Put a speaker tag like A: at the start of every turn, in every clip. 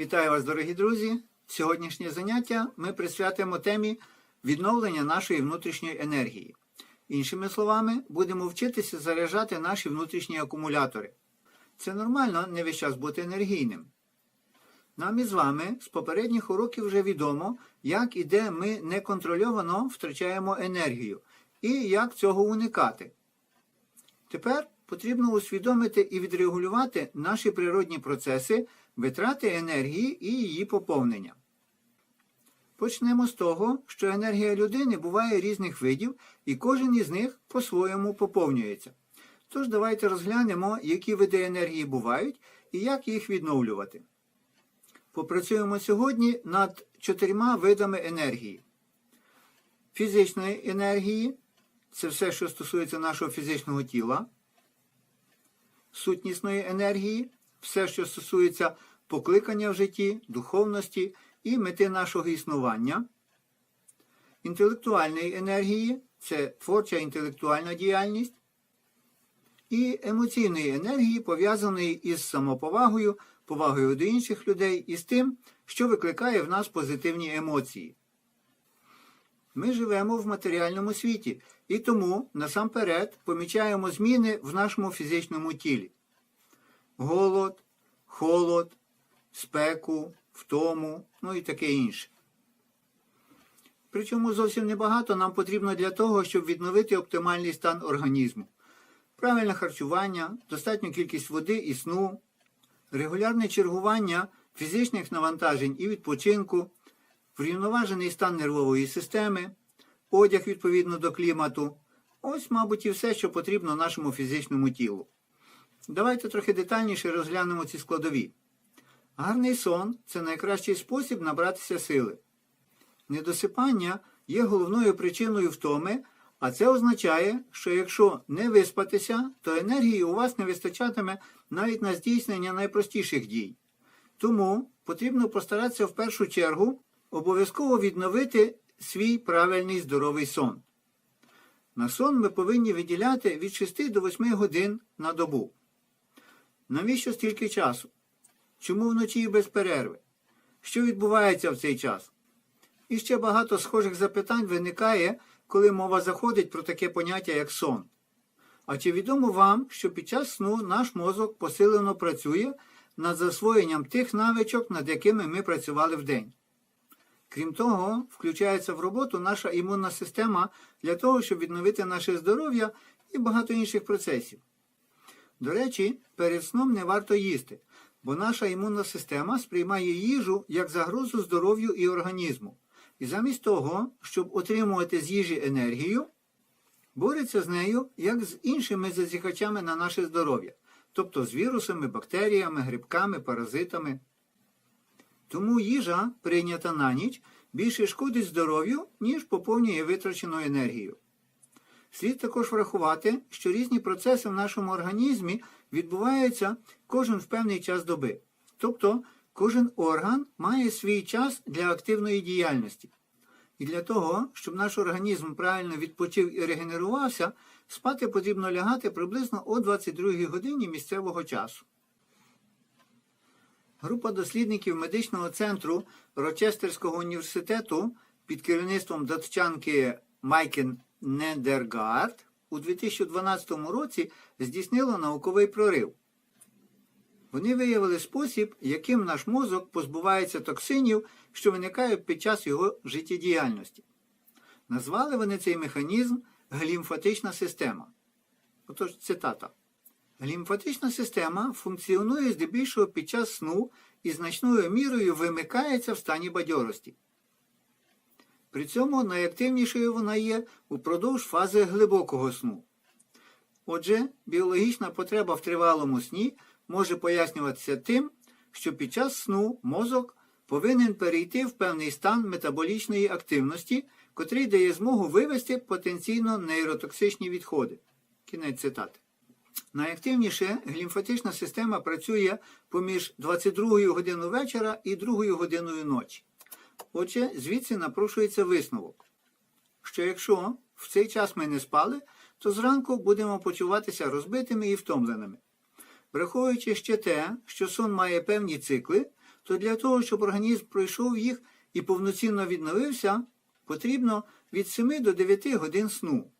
A: Вітаю вас, дорогі друзі! Сьогоднішнє заняття ми присвятимо темі відновлення нашої внутрішньої енергії. Іншими словами, будемо вчитися заряджати наші внутрішні акумулятори. Це нормально не весь час бути енергійним. Нам із вами з попередніх уроків вже відомо, як і де ми неконтрольовано втрачаємо енергію і як цього уникати. Тепер потрібно усвідомити і відрегулювати наші природні процеси, витрати енергії і її поповнення. Почнемо з того, що енергія людини буває різних видів, і кожен із них по-своєму поповнюється. Тож давайте розглянемо, які види енергії бувають і як їх відновлювати. Попрацюємо сьогодні над чотирма видами енергії. Фізичної енергії це все, що стосується нашого фізичного тіла. Сутнісної енергії все, що стосується покликання в житті, духовності і мети нашого існування. Інтелектуальної енергії це творча інтелектуальна діяльність. І емоційної енергії, пов'язаної із самоповагою, повагою до інших людей і з тим, що викликає в нас позитивні емоції. Ми живемо в матеріальному світі і тому насамперед помічаємо зміни в нашому фізичному тілі. Голод, холод, спеку, втому, ну і таке інше. Причому зовсім небагато нам потрібно для того, щоб відновити оптимальний стан організму. Правильне харчування, достатню кількість води і сну, регулярне чергування фізичних навантажень і відпочинку, врівноважений стан нервової системи, одяг відповідно до клімату. Ось, мабуть, і все, що потрібно нашому фізичному тілу. Давайте трохи детальніше розглянемо ці складові. Гарний сон це найкращий спосіб набратися сили. Недосипання є головною причиною втоми, а це означає, що якщо не виспатися, то енергії у вас не вистачатиме навіть на здійснення найпростіших дій. Тому потрібно постаратися в першу чергу обов'язково відновити свій правильний здоровий сон. На сон ми повинні виділяти від 6 до 8 годин на добу. Навіщо стільки часу? Чому вночі і без перерви? Що відбувається в цей час? І ще багато схожих запитань виникає, коли мова заходить про таке поняття, як сон. А чи відомо вам, що під час сну наш мозок посилено працює над засвоєнням тих навичок, над якими ми працювали вдень? Крім того, включається в роботу наша імунна система для того, щоб відновити наше здоров'я і багато інших процесів. До речі, перед сном не варто їсти, бо наша імунна система сприймає їжу як загрозу здоров'ю і організму. І замість того, щоб отримувати з їжі енергію, бореться з нею як з іншими зазіхачами на наше здоров'я, тобто з вірусами, бактеріями, грибками, паразитами. Тому їжа, прийнята на ніч, більше шкодить здоров'ю, ніж поповнює витрачену енергію. Слід також врахувати, що різні процеси в нашому організмі відбуваються кожен в певний час доби. Тобто кожен орган має свій час для активної діяльності. І для того, щоб наш організм правильно відпочив і регенерувався, спати потрібно лягати приблизно о 22 годині місцевого часу. Група дослідників медичного центру Рочестерського університету під керівництвом датчанки Майкен Недергард у 2012 році здійснила науковий прорив. Вони виявили спосіб, яким наш мозок позбувається токсинів, що виникають під час його життєдіяльності. Назвали вони цей механізм глімфатична система. Отож, цитата. Глімфатична система функціонує здебільшого під час сну і значною мірою вимикається в стані бадьорості. При цьому найактивнішою вона є упродовж фази глибокого сну. Отже, біологічна потреба в тривалому сні може пояснюватися тим, що під час сну мозок повинен перейти в певний стан метаболічної активності, котрий дає змогу вивести потенційно нейротоксичні відходи. Кінець цитати. Найактивніше глімфатична система працює поміж 22 годиною вечора і 2 годиною ночі. Отже, звідси напрошується висновок, що якщо в цей час ми не спали, то зранку будемо почуватися розбитими і втомленими. Враховуючи ще те, що сон має певні цикли, то для того, щоб організм пройшов їх і повноцінно відновився, потрібно від 7 до 9 годин сну.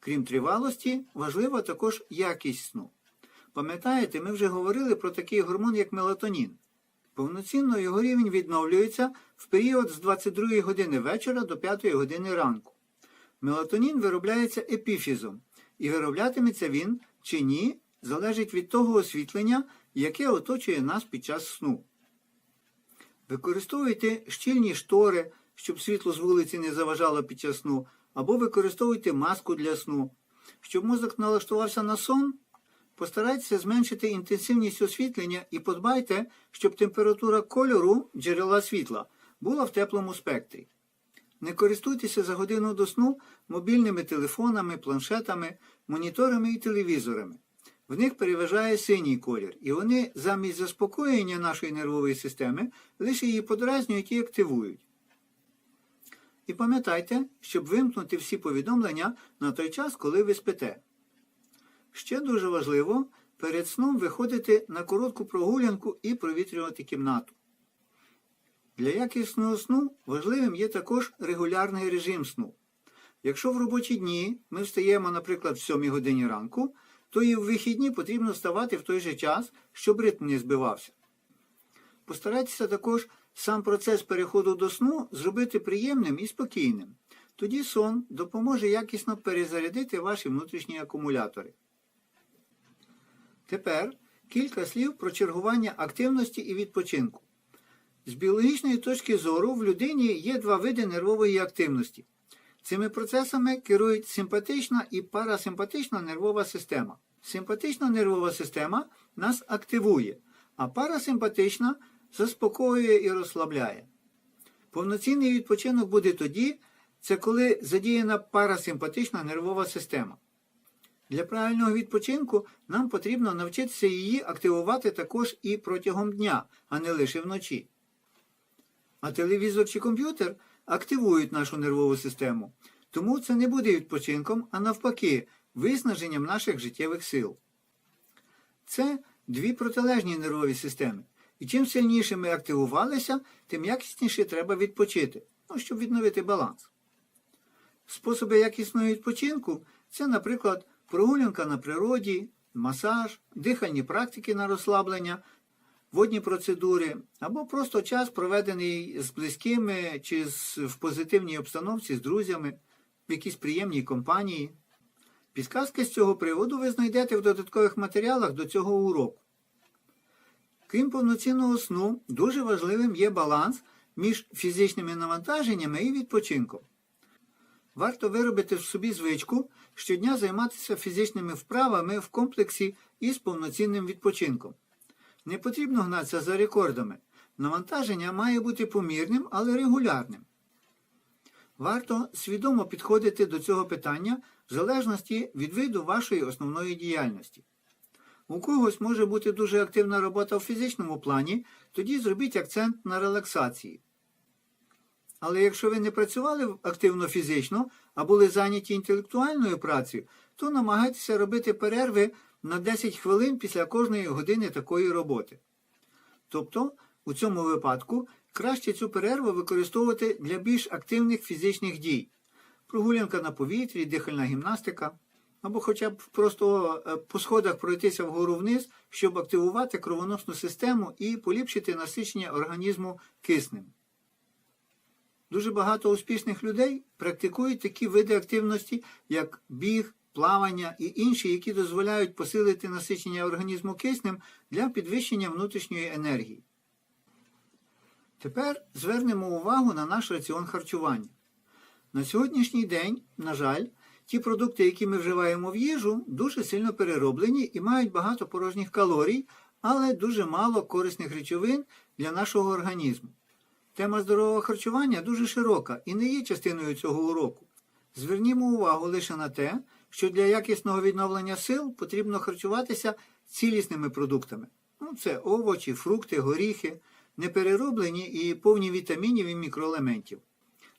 A: Крім тривалості, важлива також якість сну. Пам'ятаєте, ми вже говорили про такий гормон, як мелатонін. Повноцінно його рівень відновлюється в період з 22 години вечора до 5 години ранку. Мелатонін виробляється епіфізом, і вироблятиметься він чи ні, залежить від того освітлення, яке оточує нас під час сну. Використовуйте щільні штори, щоб світло з вулиці не заважало під час сну, або використовуйте маску для сну. Щоб мозок налаштувався на сон, постарайтеся зменшити інтенсивність освітлення і подбайте, щоб температура кольору джерела світла була в теплому спектрі. Не користуйтеся за годину до сну мобільними телефонами, планшетами, моніторами і телевізорами. В них переважає синій колір, і вони замість заспокоєння нашої нервової системи лише її подразнюють і активують. І пам'ятайте, щоб вимкнути всі повідомлення на той час, коли ви спите. Ще дуже важливо перед сном виходити на коротку прогулянку і провітрювати кімнату. Для якісного сну важливим є також регулярний режим сну. Якщо в робочі дні ми встаємо, наприклад, в 7 годині ранку, то і в вихідні потрібно вставати в той же час, щоб ритм не збивався. Постарайтеся також сам процес переходу до сну зробити приємним і спокійним. Тоді сон допоможе якісно перезарядити ваші внутрішні акумулятори. Тепер кілька слів про чергування активності і відпочинку. З біологічної точки зору в людині є два види нервової активності. Цими процесами керують симпатична і парасимпатична нервова система. Симпатична нервова система нас активує, а парасимпатична заспокоює і розслабляє. Повноцінний відпочинок буде тоді, це коли задіяна парасимпатична нервова система. Для правильного відпочинку нам потрібно навчитися її активувати також і протягом дня, а не лише вночі. А телевізор чи комп'ютер активують нашу нервову систему. Тому це не буде відпочинком, а навпаки, виснаженням наших життєвих сил. Це дві протилежні нервові системи. І чим сильніше ми активувалися, тим якісніше треба відпочити, ну, щоб відновити баланс. Способи якісного відпочинку це, наприклад, прогулянка на природі, масаж, дихальні практики на розслаблення, водні процедури або просто час, проведений з близькими чи в позитивній обстановці з друзями, в якійсь приємній компанії. Підказки з цього приводу ви знайдете в додаткових матеріалах до цього уроку. Крім повноцінного сну, дуже важливим є баланс між фізичними навантаженнями і відпочинком. Варто виробити в собі звичку щодня займатися фізичними вправами в комплексі із повноцінним відпочинком. Не потрібно гнатися за рекордами. Навантаження має бути помірним, але регулярним. Варто свідомо підходити до цього питання в залежності від виду вашої основної діяльності. У когось може бути дуже активна робота в фізичному плані, тоді зробіть акцент на релаксації. Але якщо ви не працювали активно фізично, а були зайняті інтелектуальною працею, то намагайтеся робити перерви на 10 хвилин після кожної години такої роботи. Тобто, у цьому випадку краще цю перерву використовувати для більш активних фізичних дій. Прогулянка на повітрі, дихальна гімнастика, або хоча б просто е, по сходах пройтися вгору вниз, щоб активувати кровоносну систему і поліпшити насичення організму киснем. Дуже багато успішних людей практикують такі види активності, як біг, плавання і інші, які дозволяють посилити насичення організму киснем для підвищення внутрішньої енергії. Тепер звернемо увагу на наш раціон харчування. На сьогоднішній день, на жаль, ті продукти, які ми вживаємо в їжу, дуже сильно перероблені і мають багато порожніх калорій, але дуже мало корисних речовин для нашого організму. Тема здорового харчування дуже широка і не є частиною цього уроку. Звернімо увагу лише на те, що для якісного відновлення сил потрібно харчуватися цілісними продуктами. Ну, Це овочі, фрукти, горіхи, неперероблені і повні вітамінів і мікроелементів.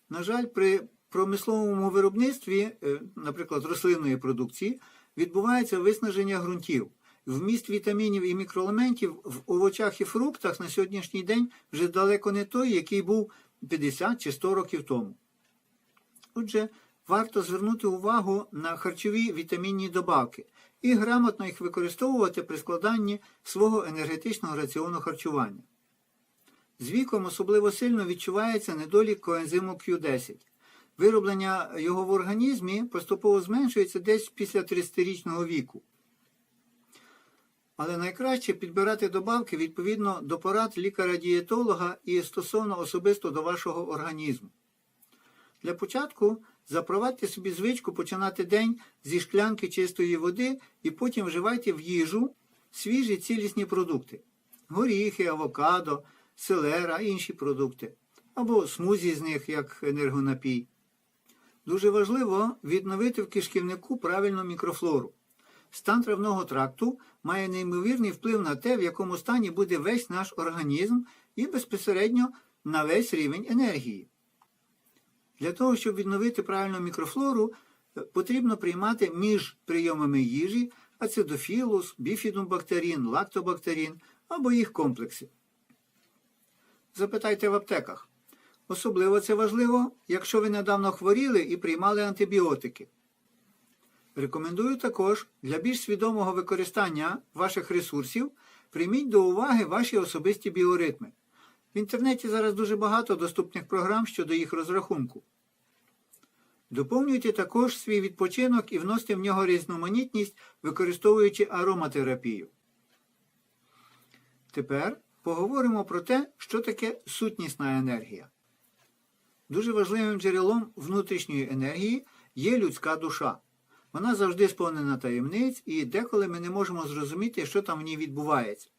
A: На жаль, при промисловому виробництві, е, наприклад, рослинної продукції, відбувається виснаження ґрунтів, вміст вітамінів і мікроелементів в овочах і фруктах на сьогоднішній день вже далеко не той, який був 50 чи 100 років тому. Отже, варто звернути увагу на харчові вітамінні добавки і грамотно їх використовувати при складанні свого енергетичного раціону харчування. З віком особливо сильно відчувається недолік коензиму Q10. Вироблення його в організмі поступово зменшується десь після 30-річного віку. Але найкраще підбирати добавки відповідно до порад лікаря-дієтолога і стосовно особисто до вашого організму. Для початку запровадьте собі звичку починати день зі шклянки чистої води і потім вживайте в їжу свіжі цілісні продукти горіхи, авокадо, селера, інші продукти, або смузі з них як енергонапій. Дуже важливо відновити в кишківнику правильну мікрофлору. Стан травного тракту має неймовірний вплив на те, в якому стані буде весь наш організм і безпосередньо на весь рівень енергії. Для того, щоб відновити правильну мікрофлору, е, потрібно приймати між прийомами їжі ацидофілус, біфідумбактерін, лактобактерін або їх комплекси. Запитайте в аптеках. Особливо це важливо, якщо ви недавно хворіли і приймали антибіотики. Рекомендую також для більш свідомого використання ваших ресурсів прийміть до уваги ваші особисті біоритми. В інтернеті зараз дуже багато доступних програм щодо їх розрахунку. Доповнюйте також свій відпочинок і вносьте в нього різноманітність, використовуючи ароматерапію. Тепер поговоримо про те, що таке сутнісна енергія. Дуже важливим джерелом внутрішньої енергії є людська душа. Вона завжди сповнена таємниць, і деколи ми не можемо зрозуміти, що там в ній відбувається.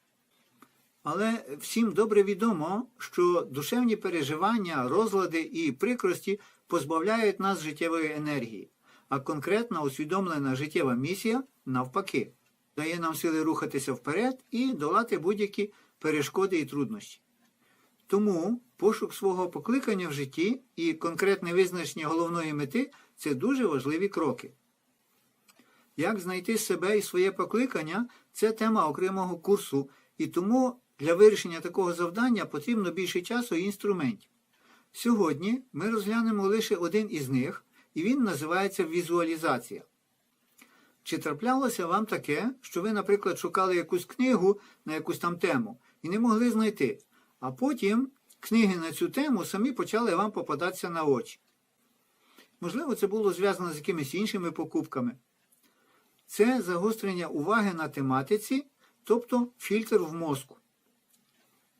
A: Але всім добре відомо, що душевні переживання, розлади і прикрості позбавляють нас життєвої енергії, а конкретна усвідомлена життєва місія, навпаки, дає нам сили рухатися вперед і долати будь-які перешкоди і труднощі. Тому пошук свого покликання в житті і конкретне визначення головної мети це дуже важливі кроки. Як знайти себе і своє покликання це тема окремого курсу, і тому для вирішення такого завдання потрібно більше часу і інструментів. Сьогодні ми розглянемо лише один із них, і він називається візуалізація. Чи траплялося вам таке, що ви, наприклад, шукали якусь книгу на якусь там тему і не могли знайти, а потім книги на цю тему самі почали вам попадатися на очі? Можливо, це було зв'язано з якимись іншими покупками. Це загострення уваги на тематиці, тобто фільтр в мозку.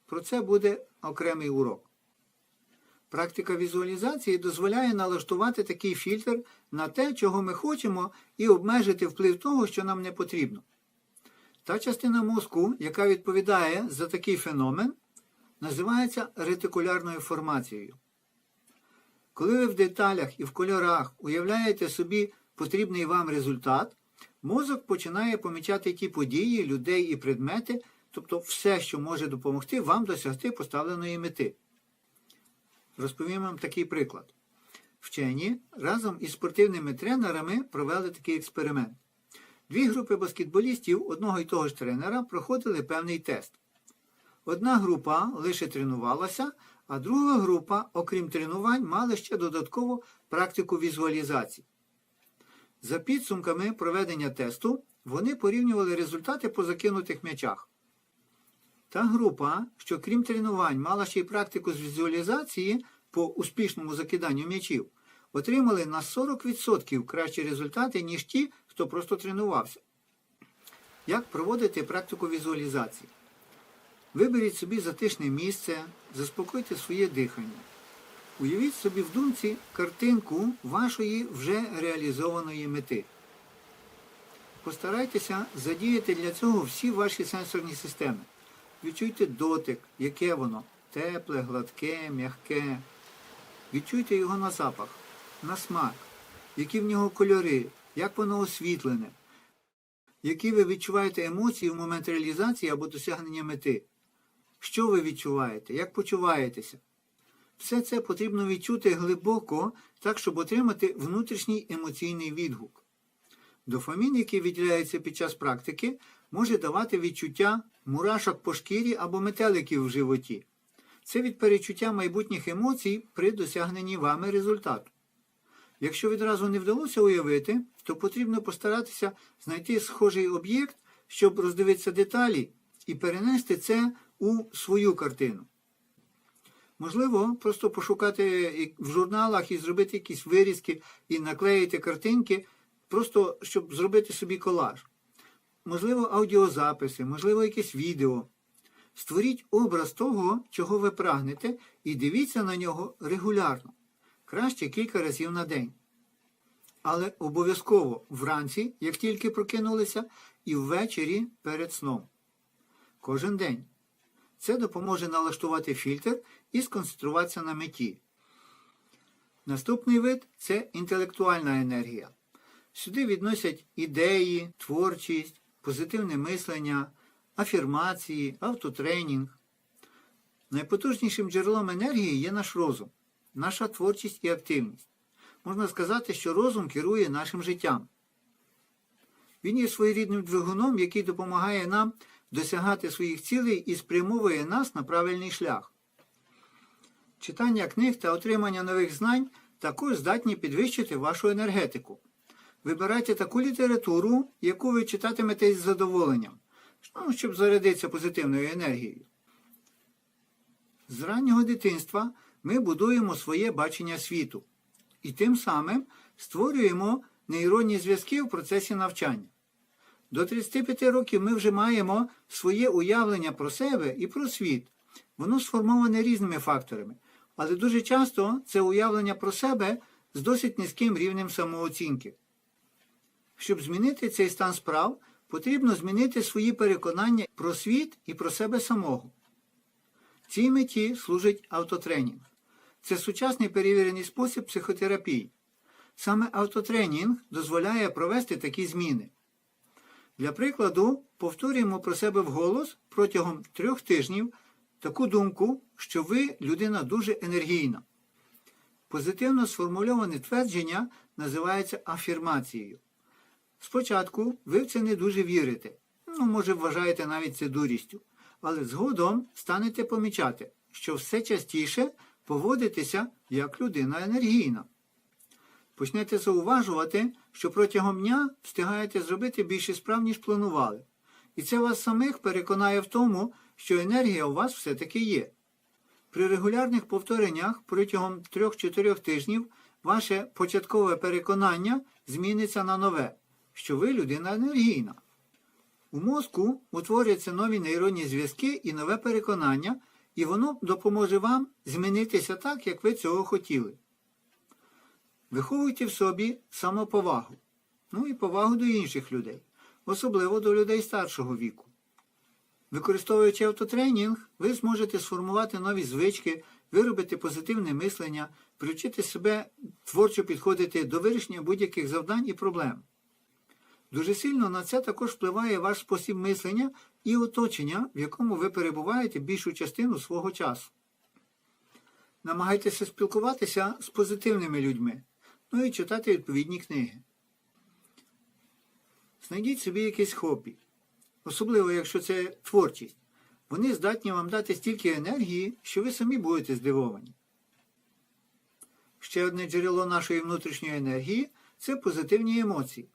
A: Про це буде окремий урок. Практика візуалізації дозволяє налаштувати такий фільтр на те, чого ми хочемо, і обмежити вплив того, що нам не потрібно. Та частина мозку, яка відповідає за такий феномен, називається ретикулярною формацією. Коли ви в деталях і в кольорах уявляєте собі потрібний вам результат, мозок починає помічати ті події, людей і предмети, тобто все, що може допомогти вам досягти поставленої мети. Розповім вам такий приклад. Вчені разом із спортивними тренерами провели такий експеримент. Дві групи баскетболістів одного і того ж тренера проходили певний тест. Одна група лише тренувалася, а друга група, окрім тренувань, мала ще додатково практику візуалізації. За підсумками проведення тесту вони порівнювали результати по закинутих м'ячах. Та група, що крім тренувань мала ще й практику з візуалізації по успішному закиданню м'ячів, отримали на 40% кращі результати, ніж ті, хто просто тренувався. Як проводити практику візуалізації? Виберіть собі затишне місце, заспокойте своє дихання. Уявіть собі в думці картинку вашої вже реалізованої мети. Постарайтеся задіяти для цього всі ваші сенсорні системи. Відчуйте дотик, яке воно тепле, гладке, м'яке. Відчуйте його на запах, на смак, які в нього кольори, як воно освітлене, які ви відчуваєте емоції в момент реалізації або досягнення мети. Що ви відчуваєте, як почуваєтеся? Все це потрібно відчути глибоко, так, щоб отримати внутрішній емоційний відгук. Дофамін, який виділяється під час практики, може давати відчуття мурашок по шкірі або метеликів в животі. Це від перечуття майбутніх емоцій при досягненні вами результату. Якщо відразу не вдалося уявити, то потрібно постаратися знайти схожий об'єкт, щоб роздивитися деталі і перенести це у свою картину. Можливо, просто пошукати в журналах і зробити якісь вирізки і наклеїти картинки, просто щоб зробити собі колаж. Можливо, аудіозаписи, можливо, якесь відео. Створіть образ того, чого ви прагнете, і дивіться на нього регулярно, краще кілька разів на день. Але обов'язково вранці, як тільки прокинулися, і ввечері перед сном. Кожен день. Це допоможе налаштувати фільтр і сконцентруватися на меті. Наступний вид це інтелектуальна енергія. Сюди відносять ідеї, творчість, позитивне мислення, афірмації, автотренінг. Найпотужнішим джерелом енергії є наш розум, наша творчість і активність. Можна сказати, що розум керує нашим життям. Він є своєрідним двигуном, який допомагає нам досягати своїх цілей і спрямовує нас на правильний шлях. Читання книг та отримання нових знань також здатні підвищити вашу енергетику. Вибирайте таку літературу, яку ви читатимете із задоволенням, ну, щоб зарядитися позитивною енергією. З раннього дитинства ми будуємо своє бачення світу і тим самим створюємо нейронні зв'язки в процесі навчання. До 35 років ми вже маємо своє уявлення про себе і про світ. Воно сформоване різними факторами, але дуже часто це уявлення про себе з досить низьким рівнем самооцінки. Щоб змінити цей стан справ, потрібно змінити свої переконання про світ і про себе самого. Цій меті служить автотренінг. Це сучасний перевірений спосіб психотерапії. Саме автотренінг дозволяє провести такі зміни. Для прикладу, повторюємо про себе вголос протягом трьох тижнів таку думку, що ви людина дуже енергійна. Позитивно сформульоване твердження називається афірмацією. Спочатку ви в це не дуже вірите, ну, може, вважаєте навіть це дурістю, але згодом станете помічати, що все частіше поводитеся як людина енергійна. Почнете зауважувати, що протягом дня встигаєте зробити більше справ, ніж планували. І це вас самих переконає в тому, що енергія у вас все-таки є. При регулярних повтореннях протягом 3-4 тижнів ваше початкове переконання зміниться на нове, що ви людина енергійна. У мозку утворюються нові нейронні зв'язки і нове переконання, і воно допоможе вам змінитися так, як ви цього хотіли. Виховуйте в собі самоповагу, ну і повагу до інших людей, особливо до людей старшого віку. Використовуючи автотренінг, ви зможете сформувати нові звички, виробити позитивне мислення, привчити себе творчо підходити до вирішення будь-яких завдань і проблем. Дуже сильно на це також впливає ваш спосіб мислення і оточення, в якому ви перебуваєте більшу частину свого часу. Намагайтеся спілкуватися з позитивними людьми, ну і читати відповідні книги. Знайдіть собі якесь хобі, особливо якщо це творчість. Вони здатні вам дати стільки енергії, що ви самі будете здивовані. Ще одне джерело нашої внутрішньої енергії це позитивні емоції.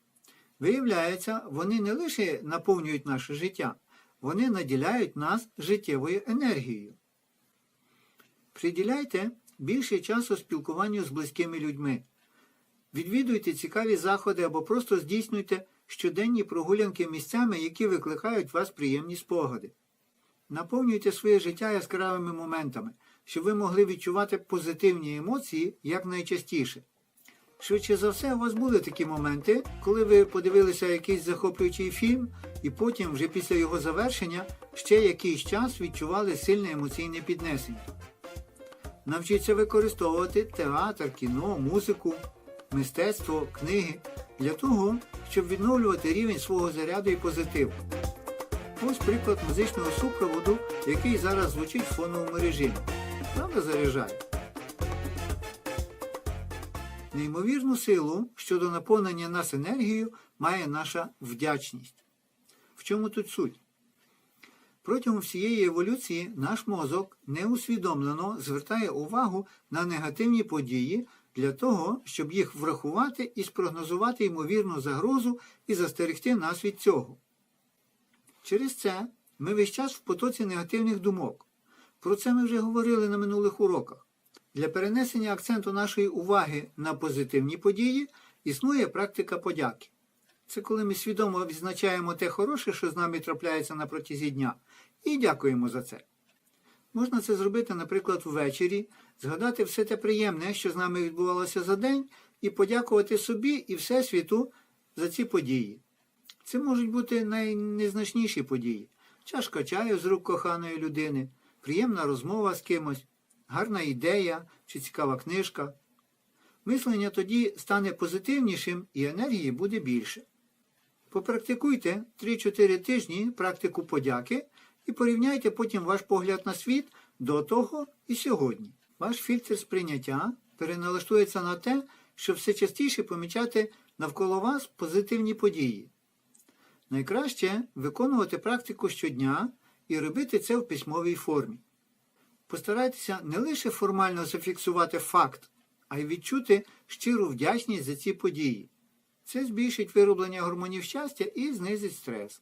A: Виявляється, вони не лише наповнюють наше життя, вони наділяють нас життєвою енергією. Приділяйте більше часу спілкуванню з близькими людьми. Відвідуйте цікаві заходи або просто здійснюйте щоденні прогулянки місцями, які викликають вас приємні спогади. Наповнюйте своє життя яскравими моментами, щоб ви могли відчувати позитивні емоції якнайчастіше. Швидше за все, у вас були такі моменти, коли ви подивилися якийсь захоплюючий фільм, і потім, вже після його завершення, ще якийсь час відчували сильне емоційне піднесення. Навчіться використовувати театр, кіно, музику, мистецтво, книги для того, щоб відновлювати рівень свого заряду і позитиву. Ось приклад музичного супроводу, який зараз звучить в фоновому режимі. Правда заряджає? Неймовірну силу щодо наповнення нас енергією має наша вдячність. В чому тут суть? Протягом всієї еволюції наш мозок неусвідомлено звертає увагу на негативні події для того, щоб їх врахувати і спрогнозувати ймовірну загрозу і застерегти нас від цього. Через це ми весь час в потоці негативних думок. Про це ми вже говорили на минулих уроках. Для перенесення акценту нашої уваги на позитивні події існує практика подяки. Це коли ми свідомо відзначаємо те хороше, що з нами трапляється на протязі дня, і дякуємо за це. Можна це зробити, наприклад, ввечері, згадати все те приємне, що з нами відбувалося за день, і подякувати собі і Всесвіту за ці події. Це можуть бути найнезначніші події. Чашка чаю з рук коханої людини, приємна розмова з кимось, гарна ідея чи цікава книжка. Мислення тоді стане позитивнішим і енергії буде більше. Попрактикуйте 3-4 тижні практику подяки і порівняйте потім ваш погляд на світ до того і сьогодні. Ваш фільтр сприйняття переналаштується на те, щоб все частіше помічати навколо вас позитивні події. Найкраще виконувати практику щодня і робити це в письмовій формі. Постарайтеся не лише формально зафіксувати факт, а й відчути щиру вдячність за ці події. Це збільшить вироблення гормонів щастя і знизить стрес.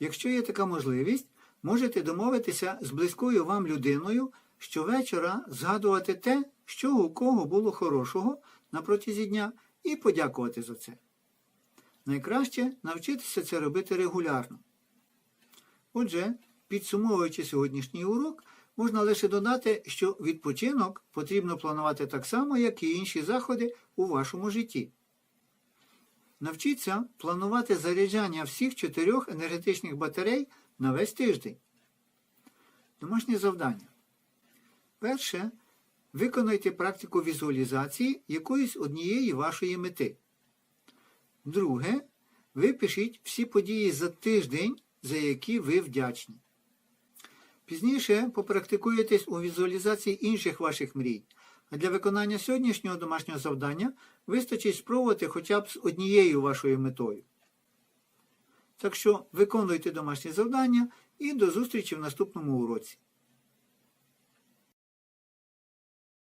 A: Якщо є така можливість, можете домовитися з близькою вам людиною щовечора згадувати те, що у кого було хорошого на протязі дня, і подякувати за це. Найкраще навчитися це робити регулярно. Отже, підсумовуючи сьогоднішній урок, можна лише додати, що відпочинок потрібно планувати так само, як і інші заходи у вашому житті. Навчіться планувати заряджання всіх чотирьох енергетичних батарей на весь тиждень. Домашнє завдання. Перше. Виконайте практику візуалізації якоїсь однієї вашої мети. Друге. Випишіть всі події за тиждень, за які ви вдячні. Пізніше попрактикуєтесь у візуалізації інших ваших мрій. А для виконання сьогоднішнього домашнього завдання вистачить спробувати хоча б з однією вашою метою. Так що виконуйте домашні завдання і до зустрічі в наступному уроці.